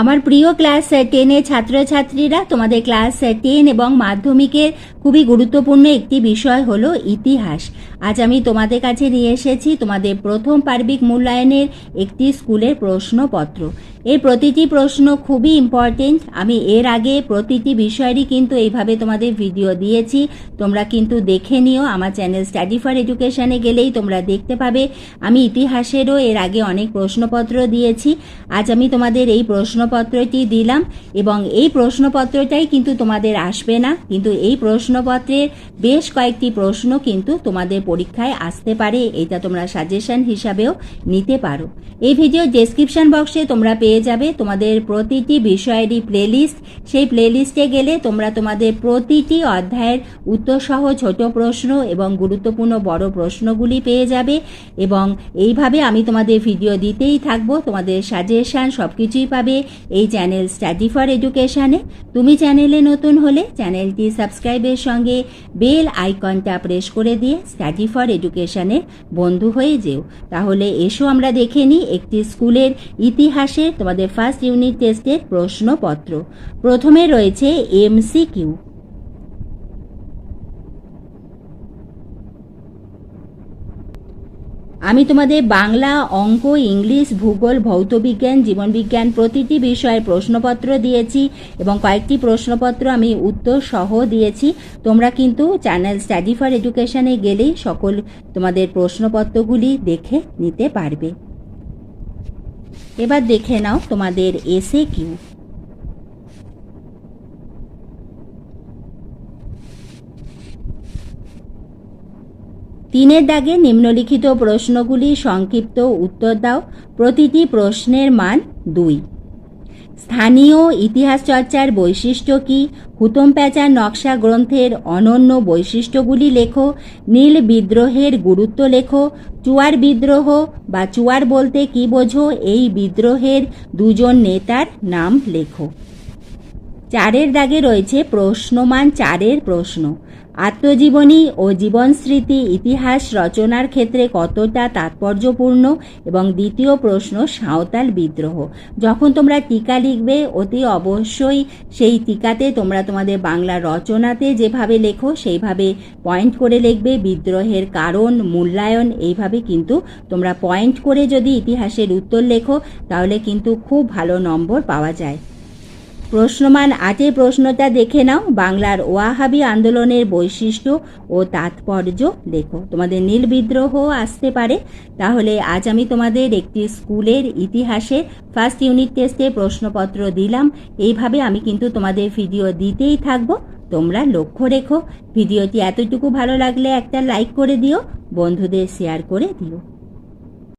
আমার প্রিয় ক্লাস টেনের ছাত্রছাত্রীরা, তোমাদের ক্লাস টেন এবং মাধ্যমিকের খুবই গুরুত্বপূর্ণ একটি বিষয় হলো ইতিহাস। আজ আমি তোমাদের কাছে নিয়ে এসেছি তোমাদের প্রথম পার্বিক মূল্যায়নের একটি স্কুলের প্রশ্নপত্র। এর প্রতিটি প্রশ্ন খুবই ইম্পর্টেন্ট আমি এর আগে প্রতিটি বিষয়েরই কিন্তু এইভাবে তোমাদের ভিডিও দিয়েছি। তোমরা কিন্তু দেখে নিও। আমার চ্যানেল স্টাডি ফর এডুকেশানে গেলেই তোমরা দেখতে পাবে। আমি ইতিহাসেরও এর আগে অনেক প্রশ্নপত্র দিয়েছি। আজ আমি তোমাদের এই প্রশ্নপত্রটি দিলাম এবং এই প্রশ্নপত্রটাই কিন্তু তোমাদের আসবে না। কিন্তু এই প্রশ্নপত্রের বেশ কয়েকটি প্রশ্ন কিন্তু তোমাদের পরীক্ষায় আসতে পারে। এটা তোমরা সাজেশন হিসাবেও নিতে পারো। এই ভিডিও ডেসক্রিপশন বক্সে তোমরা পেয়ে যাবে তোমাদের প্রতিটি বিষয়েরই প্লেলিস্ট সেই প্লেলিস্টে গেলে তোমরা তোমাদের প্রতিটি অধ্যায়ের উত্তরসহ ছোট প্রশ্ন এবং গুরুত্বপূর্ণ বড় প্রশ্নগুলি পেয়ে যাবে এবং এইভাবে আমি তোমাদের ভিডিও দিতেই থাকব। তোমাদের সাজেশান সব কিছুই পাবে। এই চ্যানেল স্টাডি ফর এডুকেশানে তুমি চ্যানেলে নতুন হলে চ্যানেলটি সাবস্ক্রাইবের সঙ্গে বেল আইকনটা প্রেস করে দিয়ে স্টাডি ফর এডুকেশানের বন্ধু হয়ে যেও। তাহলে এসো আমরা দেখে নিই একটি স্কুলের ইতিহাসে তোমাদের ফার্স্ট ইউনিট টেস্টের প্রশ্নপত্র। প্রথমে রয়েছে এমসিকিউ আমি তোমাদের বাংলা, অঙ্ক, ইংলিশ, ভূগোল, ভৌতবিজ্ঞান, জীবনবিজ্ঞান প্রতিটি বিষয়ে প্রশ্নপত্র দিয়েছি এবং কয়েকটি প্রশ্নপত্র আমি উত্তর সহ দিয়েছি। তোমরা কিন্তু চ্যানেল স্টাডি ফর এডুকেশনে গেলেই সকল তোমাদের প্রশ্নপত্রগুলি দেখে নিতে পারবে। এবার দেখে নাও তোমাদের এসে কিউ। তিনের দাগে নিম্নলিখিত প্রশ্নগুলি সংক্ষিপ্ত উত্তর দাও। প্রতিটি প্রশ্নের মান দুই। স্থানীয় ইতিহাস চর্চার বৈশিষ্ট্য কি? হুতম প্যাঁচার নকশা গ্রন্থের অনন্য বৈশিষ্ট্যগুলি লেখো। নীল বিদ্রোহের গুরুত্ব লেখো। চুয়ার বিদ্রোহ বা চুয়ার বলতে কি বোঝো? এই বিদ্রোহের দুজন নেতার নাম লেখো। চারের দাগে রয়েছে প্রশ্নমান চারের প্রশ্ন। আত্মজীবনী ও জীবন স্মৃতি ইতিহাস রচনার ক্ষেত্রে কতটা তাৎপর্যপূর্ণ? এবং দ্বিতীয় প্রশ্ন, সাঁওতাল বিদ্রোহ। যখন তোমরা টিকা লিখবে, অতি অবশ্যই সেই টিকাতে তোমরা তোমাদের বাংলা রচনাতে যেভাবে লেখো, সেইভাবে পয়েন্ট করে লিখবে। বিদ্রোহের কারণ, মূল্যায়ন, এইভাবে কিন্তু তোমরা পয়েন্ট করে যদি ইতিহাসের উত্তর লেখো, তাহলে কিন্তু খুব ভালো নম্বর পাওয়া যায়। প্রশ্নমান আটের প্রশ্নটা দেখে নাও। বাংলার ওয়াহাবি আন্দোলনের বৈশিষ্ট্য ও তাৎপর্য লেখো তোমাদের নীল বিদ্রোহ আসতে পারে। তাহলে আজ আমি তোমাদের একটি স্কুলের ইতিহাসে ফার্স্ট ইউনিট টেস্টে প্রশ্নপত্র দিলাম। এইভাবে আমি কিন্তু তোমাদের ভিডিও দিতেই থাকব। তোমরা লক্ষ্য রেখো। ভিডিওটি এতটুকু ভালো লাগলে একটা লাইক করে দিও। বন্ধুদের শেয়ার করে দিও।